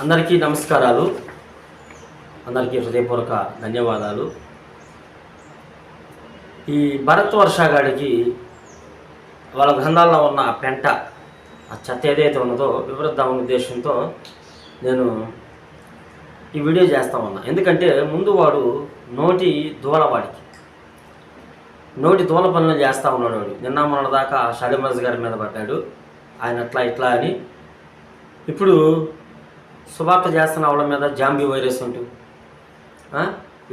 అందరికీ నమస్కారాలు. అందరికీ హృదయపూర్వక ధన్యవాదాలు. ఈ భరత్ వర్షగాడికి వాళ్ళ గ్రంథాల్లో ఉన్న పెంట ఆ చెత్త ఏదైతే ఉన్నదో వివరిద్దామనే ఉద్దేశంతో నేను ఈ వీడియో చేస్తా ఉన్నా. ఎందుకంటే ముందు వాడు నోటి దూలవాడికి నోటి దూల పనులు చేస్తూ ఉన్నాడు వాడు. నిన్న మొన్న దాకా షాలిమరాజు గారి మీద పడ్డాడు. ఆయన అట్లా ఇట్లా అని. ఇప్పుడు శుభార్త చేస్తున్న వాళ్ళ మీద జాంబీ వైరస్ ఉంటుంది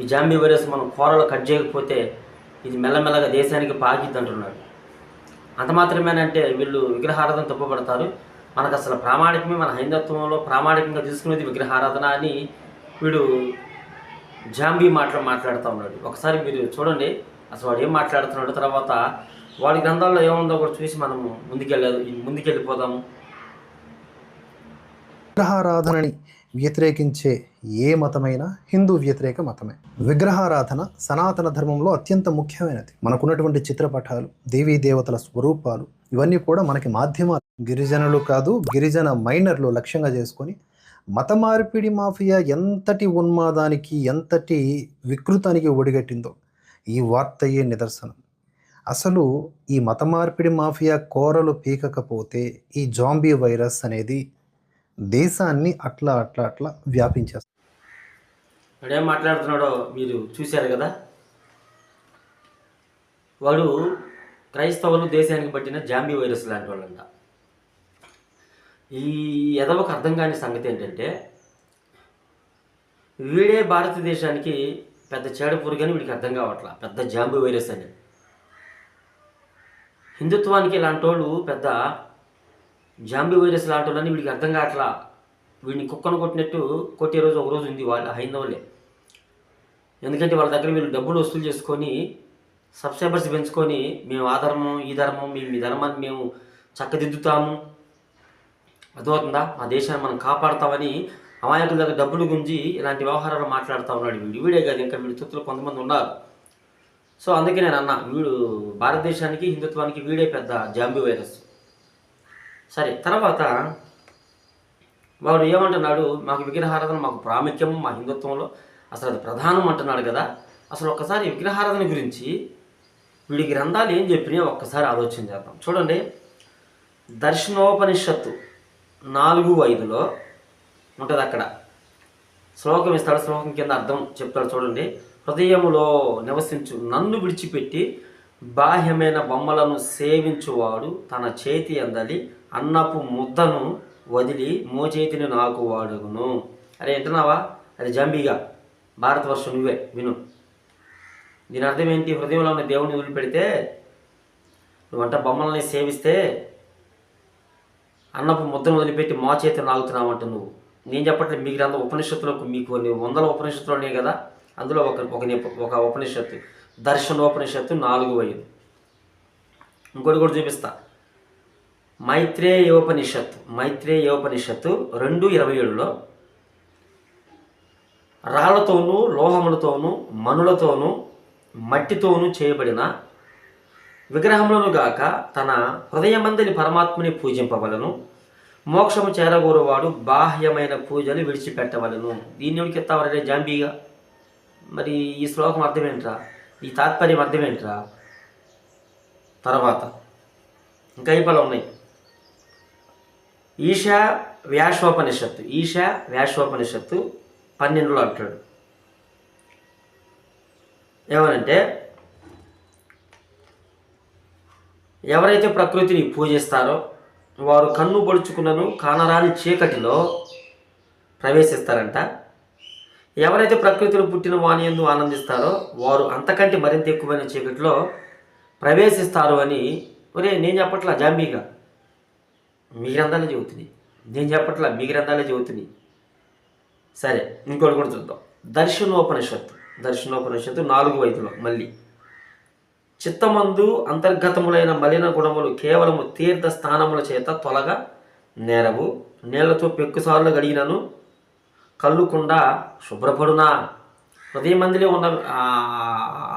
ఈ జాంబీ వైరస్ మనం కూరలు కట్ చేయకపోతే ఇది మెల్లమెల్లగా దేశానికి పాకిద్ది అంటున్నాడు. అంత మాత్రమేనంటే వీళ్ళు విగ్రహారాధన తప్పుపడతారు మనకు అసలు ప్రామాణికమే మన హైందత్వంలో ప్రామాణికంగా తీసుకునేది విగ్రహారాధన అని వీడు జాంబీ మాట్లా మాట్లాడుతూ ఉన్నాడు. ఒకసారి మీరు చూడండి అసలు వాడు ఏం మాట్లాడుతున్నాడు తర్వాత వాడి గ్రంథాల్లో ఏముందో కూడా చూసి మనము ముందుకెళ్ళదు ముందుకెళ్ళిపోదాము. విగ్రహారాధనని వ్యతిరేకించే ఏ మతమైనా హిందూ వ్యతిరేక మతమే. విగ్రహారాధన సనాతన ధర్మంలో అత్యంత ముఖ్యమైనది. మనకున్నటువంటి చిత్రపటాలు దేవీ దేవతల స్వరూపాలు ఇవన్నీ కూడా మనకి మాధ్యమాలు. గిరిజనులు కాదు గిరిజన మైనర్లు లక్ష్యంగా చేసుకొని మత మార్పిడి మాఫియా ఎంతటి ఉన్మాదానికి ఎంతటి వికృతానికి ఒడిగట్టిందో ఈ వార్తయే నిదర్శనం. అసలు ఈ మత మార్పిడి మాఫియా కోరలు పీకకపోతే ఈ జాంబీ వైరస్ అనేది దేశాన్ని అట్లా అట్లా అట్లా వ్యాపించేస్తుంది వాడేం ఏం మాట్లాడుతున్నాడో మీరు చూశారు కదా? వాడు క్రైస్తవులు దేశానికి పట్టిన జాంబీ వైరస్ లాంటి వాళ్ళంట. ఈ ఎదవకు అర్థం కాని సంగతి ఏంటంటే వీడే భారతదేశానికి పెద్ద చేడ కానీ వీడికి అర్థం కావట్లా పెద్ద జాంబీ వైరస్ అని. హిందుత్వానికి ఇలాంటి వాళ్ళు పెద్ద జాంబీ వైరస్ లాంటి వాళ్ళని వీడికి అర్థం కావట్లా? వీడిని కుక్కను కొట్టినట్టు కొట్టే రోజు ఒకరోజు ఉంది వాళ్ళ హైందవులే. ఎందుకంటే వాళ్ళ దగ్గర వీళ్ళు డబ్బులు వసూలు చేసుకొని సబ్స్క్రైబర్స్ పెంచుకొని మేము ఆ ధర్మం ఈ ధర్మం మేము మీ ధర్మాన్ని మేము చక్కదిద్దుతాము. అర్థమవుతుందా? ఆ దేశాన్ని మనం కాపాడుతామని అమాయకుల దగ్గర డబ్బులు గుంజి ఇలాంటి వ్యవహారాలు మాట్లాడుతూ ఉన్నాడు వీడు. వీడే కాదు ఇంకా వీడి తుత్తులు కొంతమంది ఉన్నారు. సో అందుకే నేను అన్నా వీడు భారతదేశానికి హిందుత్వానికి వీడే పెద్ద జాంబీ వైరస్. సరే తర్వాత వాడు ఏమంటున్నాడు? మాకు విగ్రహారాధన మాకు ప్రాముఖ్యం మా హిందుత్వంలో అసలు అది ప్రధానం అంటున్నాడు కదా. అసలు ఒక్కసారి విగ్రహారాధన గురించి వీడి గ్రంథాలు ఏం చెప్పినాయో ఒక్కసారి ఆలోచన చేద్దాం. చూడండి. దర్శనోపనిషత్తు నాలుగు ఐదులో ఉంటుంది అక్కడ. శ్లోకం ఇస్తాడు. శ్లోకం కింద అర్థం చెప్తాడు చూడండి. హృదయములో నివసించు నన్ను విడిచిపెట్టి బాహ్యమైన బొమ్మలను సేవించువాడు తన చేతి అందలి అన్నపు ముద్దను వదిలి మోచేతిని నాకు వాడుగును అరే వింటున్నావా? అది జంబిగా. భారతవర్షం నువ్వే విను. దీని అర్థం ఏంటి? హృదయంలో ఉన్న దేవుని వదిలిపెడితే నువ్వంట బొమ్మలని సేవిస్తే అన్నపు ముద్దను వదిలిపెట్టి మోచేతిని నాగుతున్నావు లాగుతున్నావంట నువ్వు. నేను చెప్పట్లేదు మీ గ్రంథం ఉపనిషత్తులకు మీకు కొన్ని వందల ఉపనిషత్తులు ఉన్నాయి కదా? అందులో ఒక ఒక ఒక ఉపనిషత్తు. దర్శనోపనిషత్తు నాలుగు ఐదు ఇంకోటి కూడా చూపిస్తా. మైత్రేయోపనిషత్ మైత్రేయోపనిషత్తు రెండు ఇరవై ఏడులో రాళ్ళతోనూ లోహములతోనూ మనులతోనూ మట్టితోనూ చేయబడిన విగ్రహములను గాక తన హృదయమందని పరమాత్మని పూజింపవలను. మోక్షము చేరగోరువాడు బాహ్యమైన పూజలు విడిచిపెట్టవలను. దీన్ని ఎవరికి ఎత్తావరే జాంబీగా? మరి ఈ శ్లోకం అర్థమేంట్రా? ఈ తాత్పర్యం అర్థమేంట్రా? తర్వాత. ఇంకా అయిపోలే ఉన్నాయి? ఈశా వ్యాసోపనిషత్తు ఈశా వ్యాసోపనిషత్తు పన్నెండులో అంటాడు. ఏమనంటే ఎవరైతే ప్రకృతిని పూజిస్తారో వారు కన్ను పొడుచుకున్నను కానరాని చీకటిలో ప్రవేశిస్తారంట. ఎవరైతే ప్రకృతిలో పుట్టిన వాణి ఎందు ఆనందిస్తారో వారు అంతకంటే మరింత ఎక్కువైన చీకటిలో ప్రవేశిస్తారు అని ఒరే నేను చెప్పట్లా జాంబీగా? మీ గ్రంథాలే చెబుతుంది. నేను చెప్పట్లా మీ గ్రంథాలే చెబుతుంది. సరే ఇంకోటి కూడా చూద్దాం. దర్శనోపనిషత్తు. దర్శనోపనిషత్తు నాలుగు ఐదులో మళ్ళీ. చిత్తమందు అంతర్గతములైన మలిన గుణములు కేవలము తీర్థ స్థానముల చేత తొలగ నేరవు. నీళ్ళతో పెక్కుసార్లు గడిగినను కళ్ళుకుండా శుభ్రపడునా. హృదయ మందిలో ఉన్న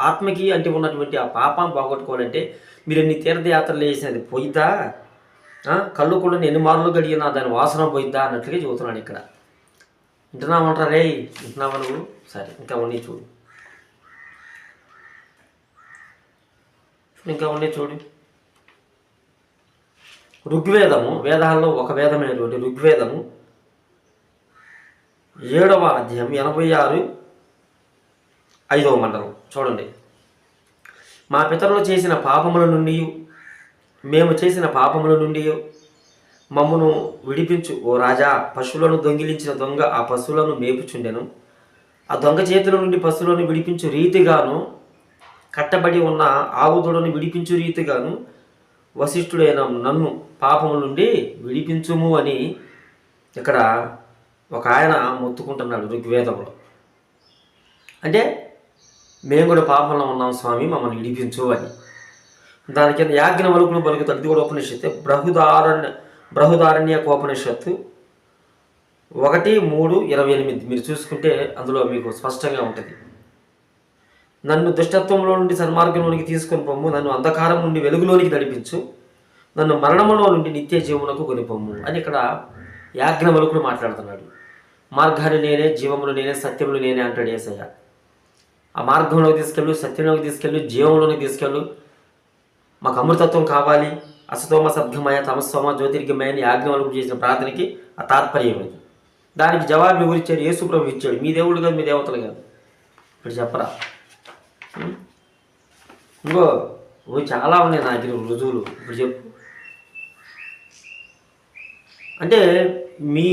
ఆత్మకి అంటే ఉన్నటువంటి ఆ పాపం పోగొట్టుకోవాలంటే మీరు ఎన్ని తీర్థయాత్రలు చేసినది పోయితా కళ్ళు కూడా ఎన్ని మార్లు గడిగినా దాని వాసన పోయిద్దా అన్నట్లుగా చెబుతున్నాడు ఇక్కడ. వింటున్నామంటారా రే వింటున్నావా నువ్వు? సరే ఇంకా ఉండి చూడు. ఇంకా ఉండి చూడు. ఋగ్వేదము వేదాల్లో ఒక వేదమైనటువంటి ఋగ్వేదము. ఏడవ అధ్యాయం ఎనభై ఆరు ఐదవ మండలం. చూడండి. మా పితరులు చేసిన పాపముల నుండి మేము చేసిన పాపముల నుండి మమ్మను విడిపించు ఓ రాజా. పశువులను దొంగిలించిన దొంగ ఆ పశువులను మేపుచుండెను. ఆ దొంగ చేతుల నుండి పశువులను విడిపించు రీతిగాను కట్టబడి ఉన్న ఆవుదొడను విడిపించు రీతిగాను వశిష్ఠుడైన నన్ను పాపము నుండి విడిపించుము అని ఇక్కడ ఒక ఆయన మొత్తుకుంటున్నాడు ఋగ్వేదంలో అంటే మేము కూడా పాపంలో ఉన్నాం స్వామి మమ్మల్ని విడిపించు అని. దాని కింద యాజ్ఞ వలుకులు పలుకుతాడు. ఇది కూడా ఉపనిషత్తు. బృహదారణ్య బృహదారణ్య ఉపనిషత్తు ఒకటి మూడు ఇరవై ఎనిమిది. మీరు చూసుకుంటే అందులో మీకు స్పష్టంగా ఉంటుంది. నన్ను దుష్టత్వంలో నుండి సన్మార్గంలోనికి తీసుకొని పొమ్ము. నన్ను అంధకారం నుండి వెలుగులోనికి నడిపించు. నన్ను మరణములో నుండి నిత్య జీవనకు కొనిపొమ్ము అని ఇక్కడ యాజ్ఞ వలుకులు మాట్లాడుతున్నాడు. మార్గాన్ని నేనే జీవములు నేనే సత్యములు నేనే అంటాడు ఏసయ్య. ఆ మార్గంలోకి తీసుకెళ్ళు సత్యంలోకి తీసుకెళ్ళు జీవంలోకి తీసుకెళ్ళు. మాకు అమృతత్వం కావాలి అసతోమ సద్గమయ తమస్సోమ జ్యోతిర్గమయని అని చేసిన ప్రార్థనకి ఆ తాత్పర్యం ఇది. దానికి జవాబు ఎవరిచ్చాడు ఇచ్చాడు? యేసు ఇచ్చాడు. మీ దేవుడు కాదు మీ దేవతలు కాదు. ఇప్పుడు చెప్పరా? ఇంకో చాలా ఉన్నాయి నా దగ్గర రుజువులు. ఇప్పుడు చెప్పు. అంటే మీ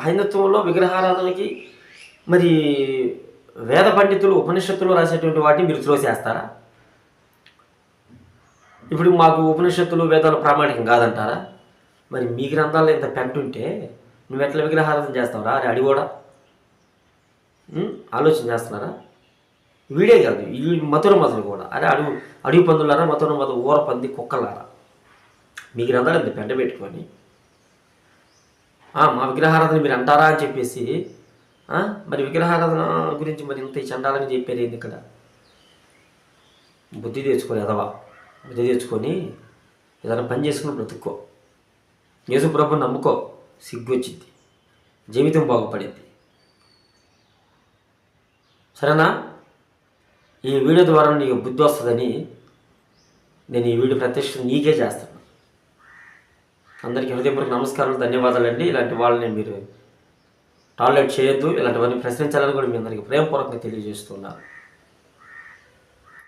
హైందత్వంలో విగ్రహారాధనకి మరి వేద పండితులు ఉపనిషత్తులు రాసేటువంటి వాటిని మీరు త్రోసేస్తారా ఇప్పుడు మాకు ఉపనిషత్తులు వేదాలు ప్రామాణికం కాదంటారా? మరి మీ గ్రంథాల్లో ఇంత పెంటుంటే నువ్వు ఎట్లా విగ్రహారాధన చేస్తావురా? అని అడిగోడా? ఆలోచన చేస్తున్నారా? వీడే కాదు ఈ మధుర మధులు కూడా. అరే అడుగు అడుగు పందులారా మధుర మధు ఊర పంది కుక్కలారా? మీ గ్రంథాలు ఇంత పెంట పెట్టుకొని. మా విగ్రహారాధన మీరు అంటారా అని చెప్పేసి మరి విగ్రహారాధన గురించి మరి ఇంత చండాలని చెప్పారు ఇక్కడ బుద్ధి తెచ్చుకోలేదవా? ఎదవా తెచ్చుకొని ఏదైనా పని చేసుకుని బ్రతుక్కో. యేసు ప్రభు నమ్ముకో. సిగ్గు వచ్చింది జీవితం బాగుపడింది. సరేనా? ఈ వీడియో ద్వారా నీకు బుద్ధి వస్తుందని నేను ఈ వీడియో ప్రత్యక్ష నీకే చేస్తాను అందరికీ హృదయపూర్వక నమస్కారాలు ధన్యవాదాలండి. ఇలాంటి వాళ్ళని మీరు టాయిలెట్ చేయొద్దు. ఇలాంటివన్నీ ప్రశ్నించాలని కూడా మీ అందరికీ ప్రేమపూర్వకంగా తెలియజేస్తున్నాను.